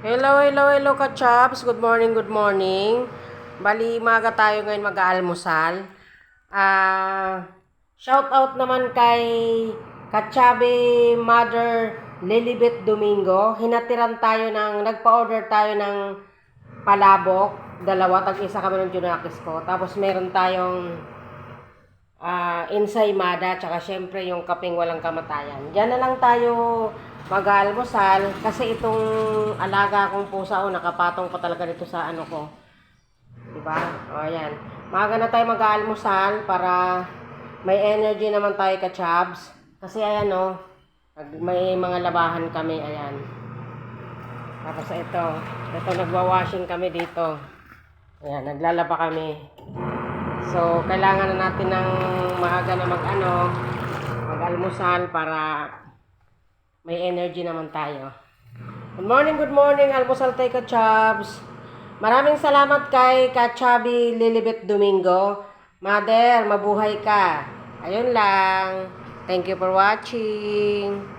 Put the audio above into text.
Hello, hello, hello ka-chops. Good morning, good morning. Bali, maga tayo ngayon mag-aalmusal. Ah, shout out naman kay Kachabi Mother Lilibet Domingo. Hinatiran tayo ng, nagpa-order tayo ng palabok. Dalawa, tag-isa kami ng junakis ko. Tapos meron tayong ah ensaymada, tsaka syempre yung kaping walang kamatayan. Diyan na lang tayo mag-almusal kasi itong alaga kong pusa o nakapatong pa talaga dito sa ano ko. Diba? O ayan. Maaga na tayo mag-almusal para may energy naman tayo ka-chabs. Kasi ayan o, nag- may mga labahan kami, ayan. Tapos ito, ito nagwa-washing kami dito. Ayan, naglalaba kami. So, kailangan na natin ng maaga na mag-ano, mag-almusal para may energy naman tayo. Good morning, good morning, almusal tayo ka-chabs. Maraming salamat kay Kachabi Lilibet Domingo. Mother, mabuhay ka. Ayun lang. Thank you for watching.